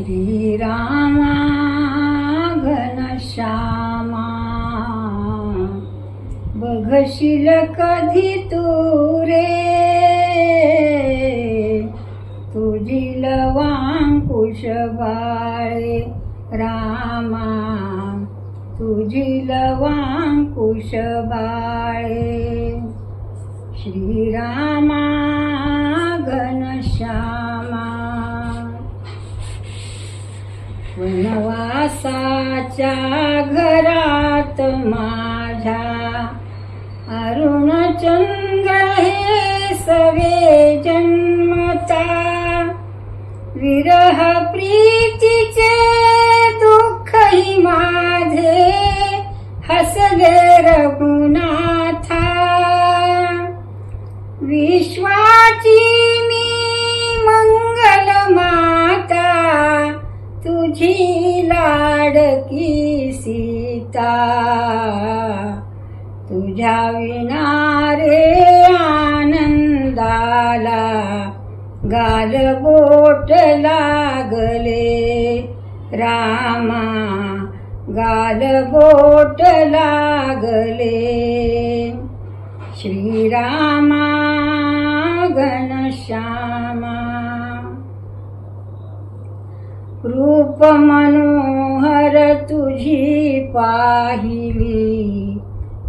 श्रीरामा घनश्यामा। बघशील कधी तू रे। तुझी लवांकुश बाळे। रामा तुझी लवांकुश बाळे। श्रीरामा वनवासाच्या घरात माझ्या अरुणचंद्र हे सवे जन्मता. विरह प्रिय की सीता तुझ्या विना रे आनंदाला गाल बोट लागले. रामा गाल बोट लागले. श्रीरामा घनश्यामा रूप मनोहर तुझी पाहिली.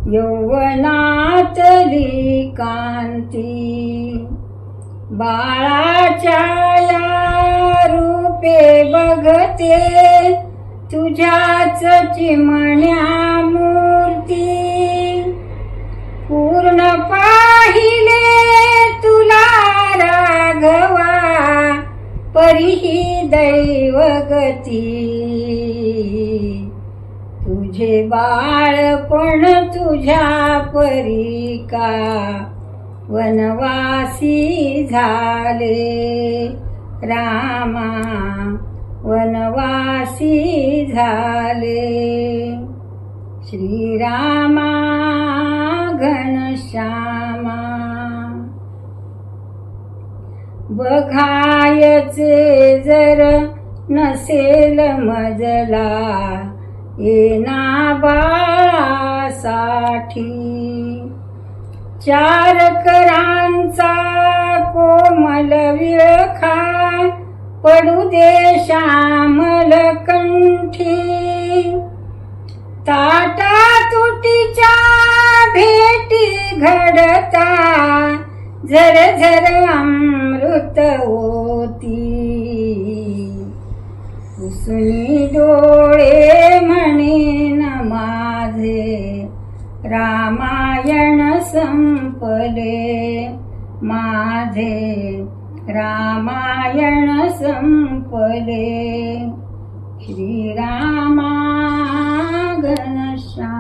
यौवनातली कांती. बाळाच्या या रूपे बघते. तुझ्याच चिमण्या दैवगती. तुझे बाळपण तुझ्या परिका. वनवासी झाले. रामा वनवासी झाले. श्रीरामा घनश्यामा बघायचे जर नसेल मजला. येना बाळासाठी. चार करांचा कोमल विळखा. पडू दे श्यामल कंठी. ताटा तुटीच्या भेटी घडता. झर झर अमृत होती. सुनी डोळे म्हणेन माझे. रामायण संपले. माझे. रामायण संपले. श्रीरामा घनश्या